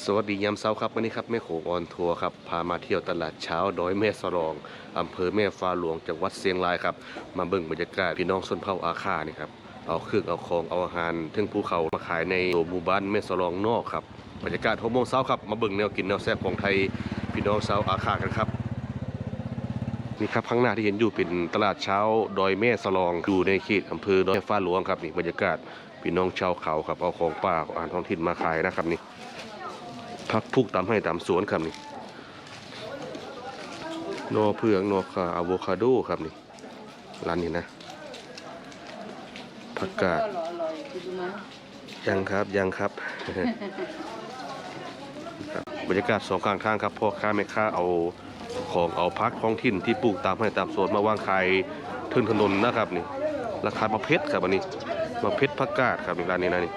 สวัสดียามเช้าครับวันนี้ครับแม่โขงออนทัวร์ครับพามาเที่ยวตลาดเช้าดอยแม่สลองอำเภอแม่ฟ้าหลวงจังหวัดเชียงรายครับมาเบิ่งบรรยากาศพี่น้องชนเผ่าอาคานี่ครับเอาเครื่องเอาของเอาอาหารถึงภูเขามาขายในหมู่บ้านแม่สลองนอกครับบรรยากาศหกโมงเช้าครับมาเบิ่งแนวกินแนวแซ่บของไทยพี่น้องชาวอาคากันครับนี่ครับข้างหน้าที่เห็นอยู่เป็นตลาดเช้าดอยแม่สลองอยู่ในเขตอำเภอดอยฟ้าหลวงครับนี่บรรยากาศพี่น้องชาวเขาครับเอาของป่าของอาหารท้องถิ่นมาขายนะครับนี่ พักพุกตามให้ตามสวนครับนี่นอเผือกนอขาอะโวคาโดครับนี่ร้านนี้นะผักกาดยังครับยังครับบรรยากาศสองข้างทางครับพ่อค้าแม่ค้าเอาของเอาพักท้องถิ่นที่ปลูกตามให้ตามสวนมาวางขายทึนถนนนะครับนี่ราคามะเพชรครับอันนี้มะเพชรผักกาดครับนี่ร้านนี้นะนี่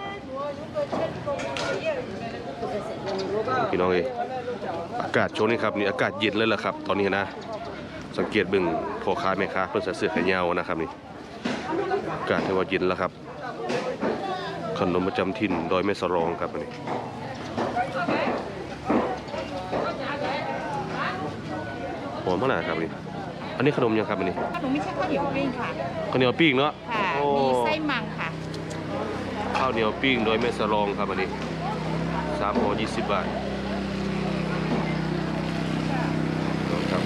พี่น้องเอยอากาศช่วงนี้ครับนี่อากาศเย็นเลยล่ะครับ ตอนนี้นะ สังเกตเบิ่งพ่อค้าแม่ค้าเพิ่นใส่เสื้อแขนยาวนะครับนี่อากาศถือว่าเย็นแล้วครับ ขนมประจำถิ่นโดอยแม่สรองครับอันนี้หอมขนาดครับอันนี้อันนี้ขนมยังครับอันนี้ขนมไม่ใช่ข้าวเหนียวปิ้งค่ะข้าวเหนียวปิ้งเนาะค่ะโอ้มีไส้มังค่ะข้าวเหนียวปิ้งโดอยแม่สรองครับอันนี้สามห่อยี่สิบบาทครับ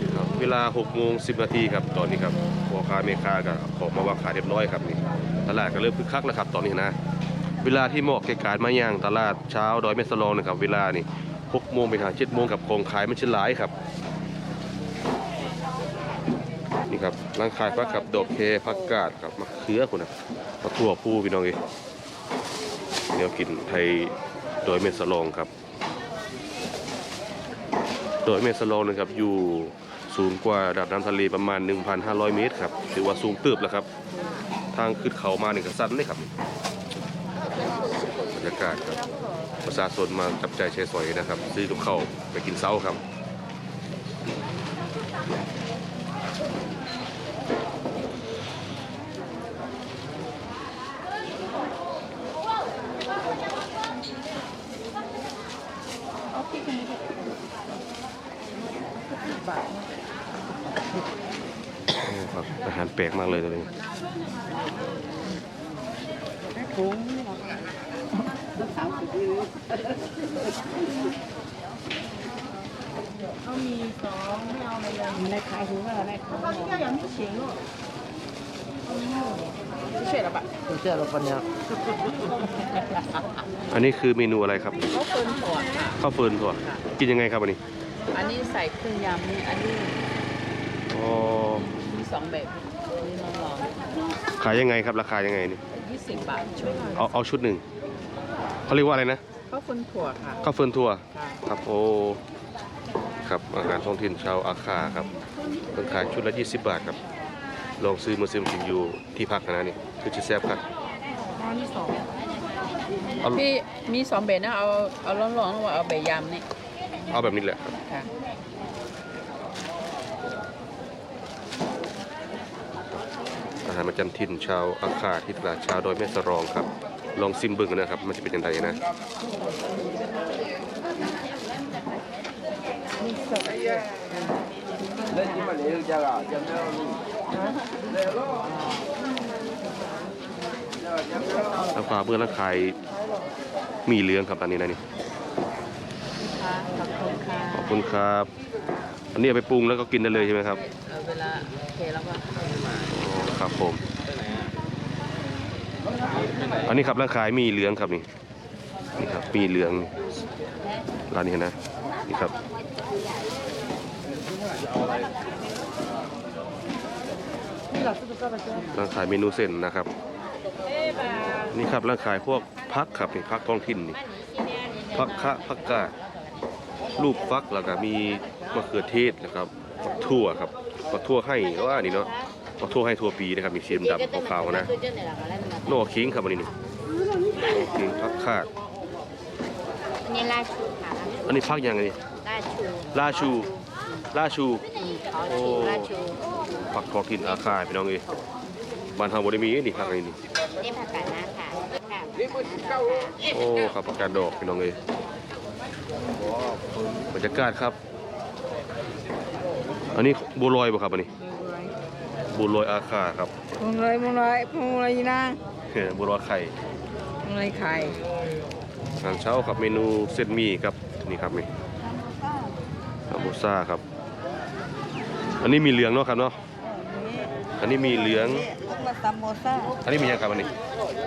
นี่ครับ เวลา6โมง10นาทีครับตอนนี้ครับพ่อค้าแม่ค้าก็ออกมาวางขายเรียบร้อยครับนี่ตลาดก็เริ่มคึกคักแล้วครับตอนนี้นะ เวลาที่เหมาะแก่การมาย่างตลาดเช้าดอยแม่สลองนะครับ เวลานี่6โมงไปหา7โมงกับของขายมันชิ้นหลายครับนี่ครับร้านขายผักกับดอกเคผักกาดกับมะเขือคุณนะมะทั่วผู้พี่น้องเอ้ย แนวกินไทยโดยเมสลองครับ โดยเมสลองนะครับอยู่สูงกว่าระดับน้ำทะเลประมาณ 1,500 เมตรครับถือว่าสูงติบแล้วครับ ทางขึ้นเขามาหนี่งก็สั้นเลยครับบรรยากาศครับประชาชนมาจับใจายใช้สอยนะครับ ซื้อกับข้าวไปกินเช้าครับ เอาพริกอันนี้ด้วยบาท โอ้ครับอาหารแปลกมากเลยตัวนี้ถุงนี่เขามีสองไม่เอาอะไรเลยในขายถุงอะไรขายก็ยังไม่เฉียงหรอก เฉยแล้วปะเชื่อเราปะเนี่ยอันนี้คือเมนูอะไรครับเขาเฟิร์นถั่วค่ะข้าวเฟิร์นถั่วกินยังไงครับอันนี้อันนี้ใส่เครื่องยำนี่อันนี้อ๋อมีสองแบบอันนี้น้องลองขายยังไงครับราคายังไงนี่ยี่สิบบาทช่วยหน่อยเอาเอาชุดหนึ่งเขาเรียกว่าอะไรนะข้าวเฟิร์นถั่วค่ะข้าวเฟิร์นถั่วค่ะครับโอ้ครับอาหารท้องถิ่นชาวอาคาครับเพิ่งขายชุดละ 20 บาทครับ ลองซื้อมาซื้อมากินอยู่ที่พักนะนี่ คือจะแซ่บครับอันนี้สองเอาพี่มีสองแบบนะเอาเอาร้อนๆแล้วว่าเอาแบบยำนี่เอาแบบนี้แหละครับค่ะอาหารประจำถิ่นชาวอาคาที่ตลาดเชาวดอยแม่สรองครับ ลองซิมเบิ่งกันนะครับ มันจะเป็นยังไงนะแล้ วฟ้าเมื่อร้านขายหมีเหลืองครับอันนี้นะนี่ค่ะขอบคุณค่ะขอบคุณครับ อันนี้เอาไปปรุงแล้วก็กินได้เลยใช่ไหมครับเอาเวลาโอเคแล้วก็อ๋อครับผม อันนี้ครับร้านขายหมีเหลืองครับนี่ นี่ครับหมีเหลืองร้านนี้นะ นี่ครับร้านขายเมนูเส้นนะครับ นี่ครับร้านขายพวกพักครับนี่พักท้องถิ่นนี่พักคะพักกาดลูกฟักแล้วก็มีมะเขือเทศนะครับฟักทั่วครับฟักทั่วให้ว่านี่เนาะฟักทั่วให้ทั่วปีนะครับมีสีดำๆขาวๆนะโนคิงครับอันนี้นี่โนคิงพักคาดอันนี้ลาชูค่ะอันนี้พักยังไงนี่ลาชูลาชูลาชูอืมเขาโอ้ชูลาชูผักท้องถิ่นอาคายพี่น้องเอ้ยบ้านเฮาบ่ได้มีนี่ผักอันนี้ นี่นี่ผักกาดหน้าค่ะค่ะโอ้ครับประกาศดอกพี่น้องเอ้ยบรรยากาศครับ อันนี้บัวลอยป่ะครับอันนี้บัวลอยอาคาครับพงเลยพงเลยพงเลยนะเออบัวลอยไข่พงเลยไข่อาหารเช้าครับเมนูเส้นหมี่ครับนี่ครับนี่ซามโบซ่าครับ อันนี้มีเหลืองเนาะครับเนาะอันนี้มีเหลือง แล้วก็ซัมโมซ่าอันนี้มียังครับอันนี้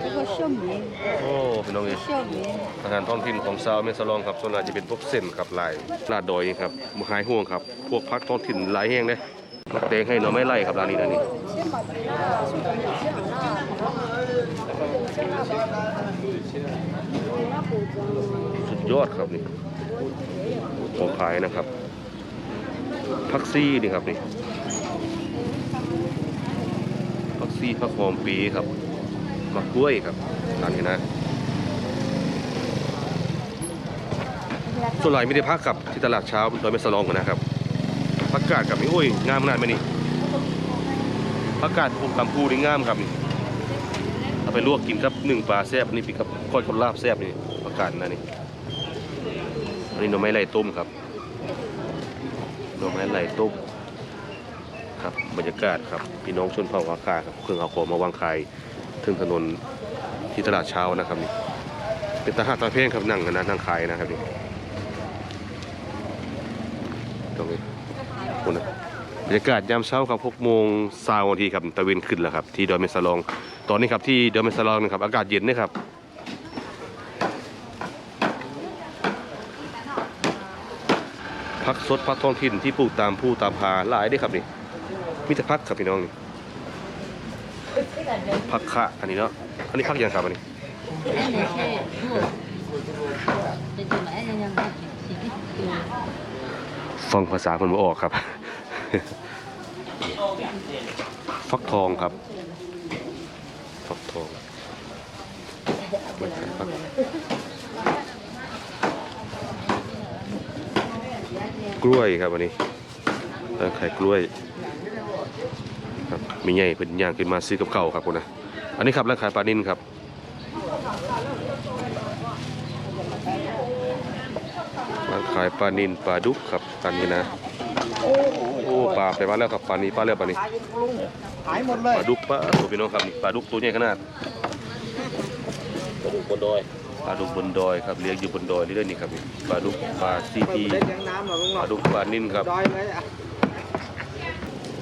แล้วก็ชั่วหมี่โอ้พี่น้องเอ้ยชั่วหมี่อาหารท้องถิ่นของชาวเมสลองครับส่วนใหญ่จะเป็นพวกเส้นครับลายลาดดอยครับมะขายห่วงครับ พวกพักท้องถิ่นหลายแห้งเลยมักแตงให้หน่อไม้ไล่ครับร้านนี้ร้านนี้สุดยอดครับนี่ของขายนะครับพักซี่นี่ครับนี่พัก ซี่พักหอมปีครับมะกล้วยครับร้านนี้นะส่วนใหญ่ไม่ได้พักกับที่ตลาดเช้าโดยไม่สลองกันนะครับพักกาดกับนี่โอ้ยงามขนาดไหมนี่พักกาดผมกำพูนี่งามครับนี่เอาไปลวกกินครับหนึ่งปลาแซ่บนี่ป็นกับก้อยคนลาบแซ่บนี่พักกาดนะนี่อันนี้หน่อไม้ไหลต้มครับหน่อไม้ไหลต้ม บรรยากาศครับพี่น้องชนเผ่าอาคาครับเครื่องเอาของมาวางขายถึงถนนที่ตลาดเช้านะครับนี่เป็นตาหาตาเพ่งครับนั่งกันนะนั่งขายนะครับนี่ตรงนี้คุณนะบรรยากาศยามเช้าครับ6โมงสานาทีครับตะเวนขึ้นแล้วครับที่ดอยเมสลอง ตอนนี้ครับที่ดอยเมสลองนะครับอากาศเย็นนะครับพักสดพักท้องถิ่นที่ปลูกตามผู้ตามพาหลายเด้ครับนี่ มีแต่พักครับพี่น้องนี่พักคะอันนี้เนาะอันนี้พักยังครับอันนี้ฟังภาษาคนบ่ออกครับ ฟักทองครับ ฟักทองกล้วยครับวันนี้ร้านขายกล้วย มีใหญ่เป็นย่างขึ้นมาซื้อกับเก่าวครับคุณนะอันนี้ครับร้านขายปลานิ่นครับร้านขายปลานินปลาดุกครับตอนนี้นะโอ้ปลาไปมาแล้วครับปลานี้ปลาเลือปลานี้ขายหมดเลยปลาดุกปลาตัวพี่น้องครับนี่ปลาดุกตัวใหญ่ขนาดปลาดุกบนดอยปลาดุกบนดอยครับเลี้ยงอยู่บนดอยนี่ด้วยนี่ครับนี่ปลาดุกปลาซีทีเล่นยังน้ำหรอลุงหปรอลาดุกปลานิ่นครับดอยเลยอะ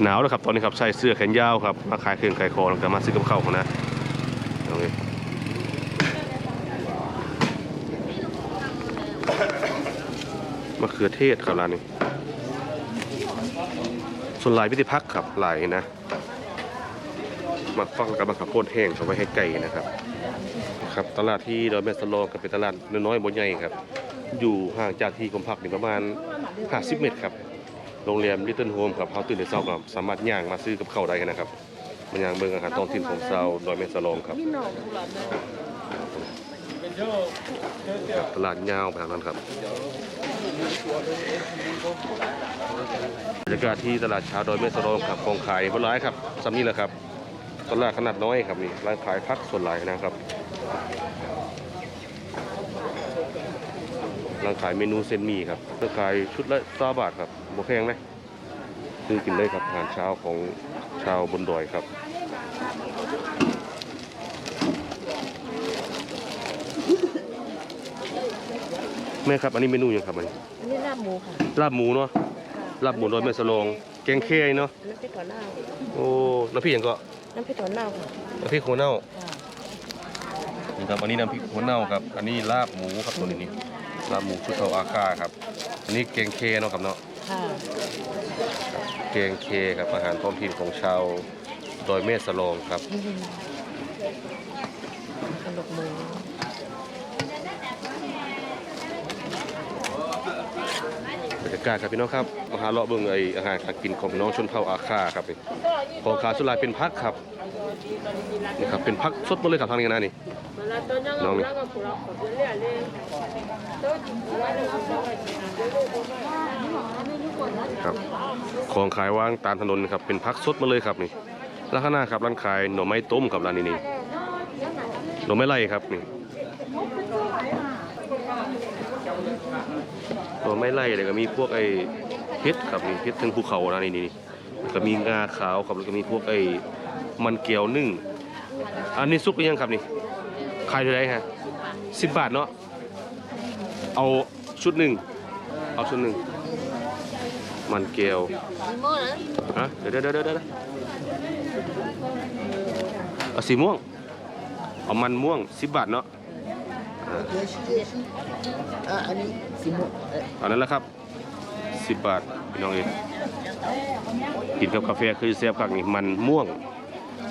หนาวแล้วครับตอนนี้ครับใส่เสื้อแขนยาวครับมาขายเครื่องขายของแต่มาซื้อกับข้าวของนะตรงนี้มะเขือเทศครับร้านนี้ ส่วนลายพิธีพักครับลายนะมาฟักแล้วก็มาขับโพดแห้งเอาไว้ให้ไก่นะครับ ครับตลาดที่ดอยแม่สลองกับเป็นตลาดน้อยๆบนใหญ่ครับ อยู่ห่างจากที่กรมพักนี่ประมาณ 50 เมตรครับ โรงแรมลิตเติ้ลโฮมครับเขาตื่นแต่เช้าก็สามารถย่างมาซื้อกับข้าวได้นะครับมันย่างเบิ่งอาหารท้องถิ่นของชาวดอยแม่สลองครับตลาดยาวไปทางนั้นครับบรรยากาศที่ตลาดเช้าดอยแม่สลองครับของขายบนร้ครับสำนี้แหละครับตลาดขนาดน้อยครับนี่ร้านขายพักส่วนหลายนะครับร้านขายเมนูเส้นหมี่ครับร้านขายชุดละสาบาทครับโบแพงนะซื้อกินได้ครับอาหารเช้าของชาวบนดอยครับแม่ครับอันนี้เมนูยังครับอันนี้อันนี้ลาบหมูค่ะลาบหมูเนาะลาบหมูดอยแม่สลองแกงเคยเนาะน้ำพริกถั่วเน่าโอ้น้ำพริกหยังก็น้ำพริกถั่วเน่าค่ะน้ำพริกหัวเน่านี่ครับอันนี้น้ำพริกหัวเน่าครับ อันนี้ลาบหมูครับตัวนี้นี่ลาบหมูชุดเทาอาคาครับ อันนี้แกงเคเนาะครับเนาะ ค่ะแกงเคครับอาหารท้องถิ่นของชาวดอยแม่สลองครับกระดูกหมูบรรยากาศครับพี่น้องครับมาหาเลาะเบิ่งไออาหารการกินของพี่น้องชนเผ่าอาคาครับนี่ของขายสุดลายเป็นพักครับนี่ครับเป็นพักสดหมดเลยครับทางนี้นะนี่น้องนี่ ครับของขายว่างตามถนนครับเป็นพักสดมาเลยครับนี่ร้านข้างหน้าครับร้านขายหน่อไม้ต้มครับร้านนี้นี่หน่อไม้ไล่ครับนี่ตัวไม่ไล่เลยก็มีพวกไอ้เพชรครับนี่เพชรทั้งภูเขานะนี่นี่นี่ก็มีงาขาวครับแล้วก็มีพวกไอ้มันเกลียวนึ่ง อันนี้ซุปหรือยังครับนี่ขายเท่าไรฮะสิบบาทเนาะเอาชุดหนึ่งเอาชุดหนึ่ง มันเกลียวสีม่วงนะฮะเดี๋ยวเดี๋ยวเดี๋ยวเดี๋ยวเอาสีม่วง เอามันม่วงสิบบาทเนาะอ่าอะอันนี้สีม่วงเอ่อเอานั้นแหละครับสิบบาทพี่น้องเองกินกับกาแฟคือเสียบคักนี่มันม่วง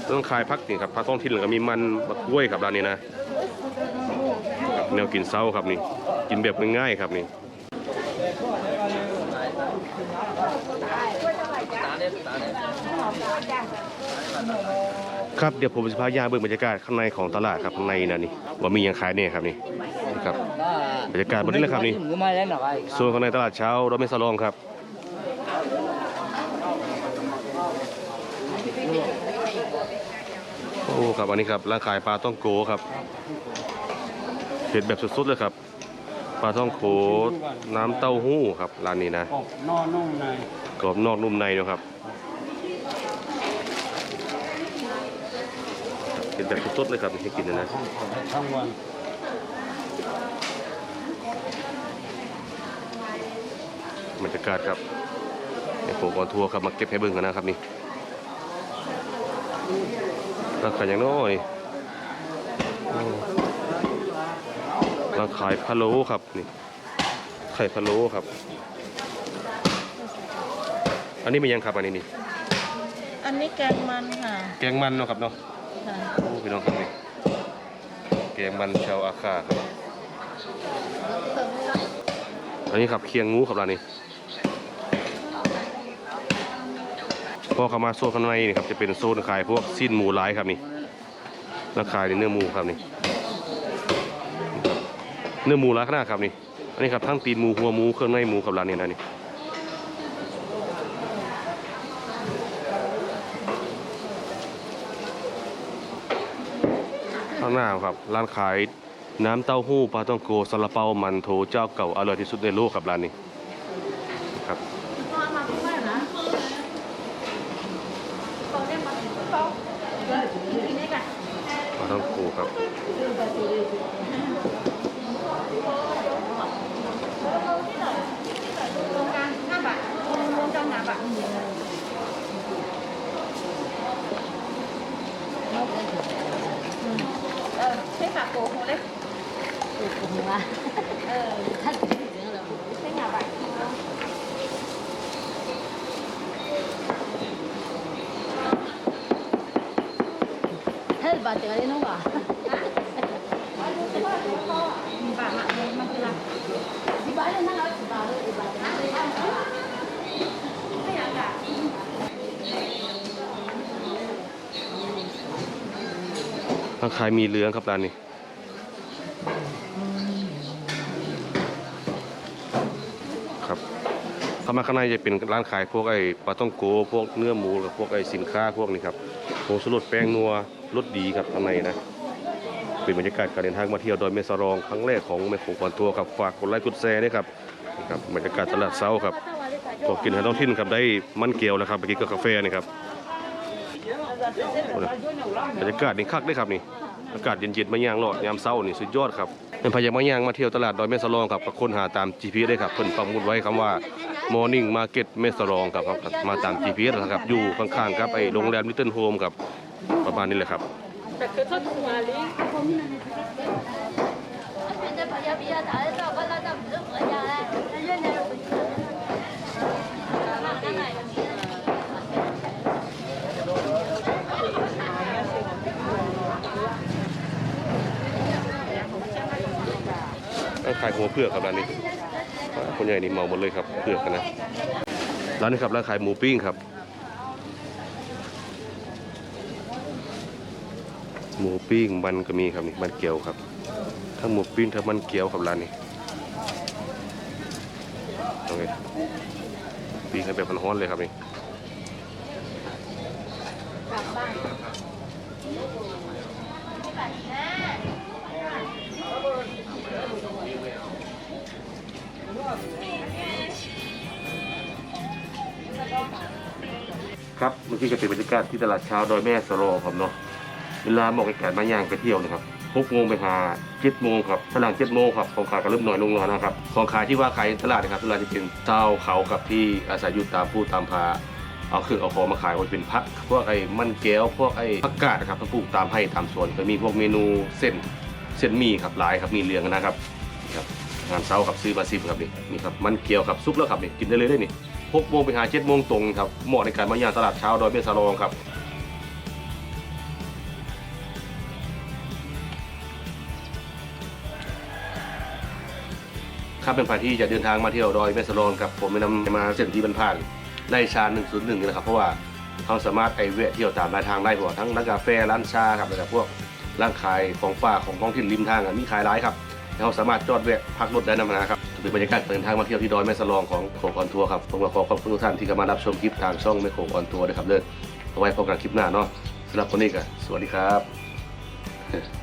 ต้องขายพักนี่ครับพักท้องถิ่นแล้วก็มีมันมะกล้วยครับร้านนี้นะครับแนวกินเช้าครับนี่ กินแบบง่ายๆครับนี่ ครับเดี๋ยวผมจะพายาเบิ่งบรรยากาศข้างในของตลาดครับข้างในนะนี่ว่ามียังขายเนี่ยครับนี่ครับบรรยากาศบนนี้แหละครับนี่โซนข้างในตลาดเช้าเราไม่สลองครับโอ้ครับอันนี้ครับร้านขายปลาต้องโกครับเผ็ดแบบสุดๆเลยครับ ปลาต้องโกน้ำเต้าหู้ครับร้านนี้นะออกนอกนุ่มในกรอบนอกนุ่มในเนอะครับเป็นแบบสดๆเลยครับให้กินนะนะทั้งวันบรรยากาศครับไอ้ผมออนทัวร์ครับมาเก็บให้เบิ่งกันนะครับนี่ราคาอย่างน้อย โอ้ราขายพะโล้ครับนี่ไข่พะโล้ครับ อันนี้เป็นยังครับอันนี้นี่อันนี้แกงมันค่ะ แกงมันเนาะครับเนาะค่ะโอ้พี่น้องครับนี่แกงมันชาวอาคาครับอันนี้ครับเคียงงูครับร้านนี้พอเข้ามาโซนข้างในนี่ครับจะเป็นโซนขายพวกสิ้นหมูร้ายครับนี่แล้วขายในเนื้อหมูครับนี่ครับ เนื้อหมูร้ายขนาดครับนี่ อันนี้ครับทั้งตีนหมูหัวหมูเครื่องในหมูครับร้านนี้นะนี่ข้างหน้าครับร้านขายน้ำเต้าหู้ปลาต้องโกซาลาเปามันโถเจ้าเก่าอร่อยที่สุดในโลกครับร้านนี้ครับปลาต้องโกครับ ร้านขา ยมีเลืองครับร้านนี้ ครับเข้ามาข้างในจะเป็นร้านขายพวกไอ้ปลาต้องโกพวกเนื้อหมูกับพวกไอ้สินค้าพวกนี้ครับผงสลดแป้งนัวรสดีครับข้างในนะเป็นบรรยากาศการเดินทางมาเที่ยวดอยเมสรองครั้งแรกของแม่โขงกวนทัวร์ครับฝากกดไลค์กดแชร์ด้วยครับนี่ครับบรรยากาศตลาดเช้าครับพอกินอาหารท้องถิ่นครับได้มันเกียวแล้วครับไปกินกับกาแฟนี่ครับ บรรยากาศนี่คักด้ครับนี่อากาศเย็นๆมาย่างรอดยามเช้านี่สุดยอดครับเป็นพายามมาย่างมาเที่ยวตลาดดอยเมสลองครับก็ค้นหาตาม GPS ได้ครับเพิ่นปักหมุดไว้คำว่า Morning Market เมสลองครับมาตาม GPS นะครับอยู่ข้างๆครับไอ้โรงแรมลิตเติ้ลโฮมครับประมาณนี้แหละครับร้านขายหัวเผือกครับร้านนี้คนใหญ่นี่เมาหมดเลยครับเผือกันนะร้านนี้ครับร้านขายหมูปิ้งครับ หมูปิ้งมันก็มีครับนี่มันเกี๊ยวครับทั้งหมูปิ้งทั้งมันเกี๊ยวครับร้านนี้โอเคปิ้งกันแบบร้อนๆเลยครับนี่ ครับเมื่อกี้ก็เป็นบรรยากาศที่ตลาดเช้าดอยแม่สโลครับเนาะเวลาหมาะกับการมาย่างไปเที่ยวนะครับหกโมงไปหาเจ็ดโมงครับตลาดเจ็ดโมงครับของขายก็เริ่มน้อยลงแล้วนะครับของขายที่ว่าขายตลาดนะครับตลาดจะเป็นเจ้าเขากับที่อาศัยอยู่ตามผู้ตามพาเอาคือเอาของมาขายว่าเป็นพักพวกไอ้มันแก้วพวกไอ้ผักกาดนะครับที่ปลูกตามให้ตามสวนก็มีพวกเมนูเส้นเส้นมี่ครับหลายครับมีเรียงนะครับนี่ครับงานเช้าครับซื้อมาซิบครับนี่นี่ครับมันเกี๊ยวครับซุปแล้วครับนี่กินได้เลยได้นี่ หกโมงไปหาเจ็ดโมงตรงครับเหมาะในการมาย่างตลาดเช้าดอยเมสลองครับครับเป็นฝ่าที่จะเดินทางมาเที่ยวดอยเมสลองครับผมแนะนำมาเส้นที่บรรพานไล่ชา 101นี่นะครับเพราะว่าเขาสามารถไอเวะเที่ยวตามรายทางได้หัวทั้งร้านกาแฟร้านชาครับแล้วก็พวกร้านขายของฝาของท้องถิ่นริมทางมีขายร้ายครับเขาสามารถจอดแวะพักรถได้นำนะครับ เป็นบรรยากาศเดินทางมาเที่ยวที่ดอยแม่สลองของโขกออนทัวร์ครับผมก็ขอขอบคุณทุกท่านที่เข้ามารับชมคลิปทางช่องแม่โขกออนทัวร์นะครับเด้อเอาไว้พบกันคลิปหน้าเนาะสำหรับวันนี้ก็สวัสดีครับ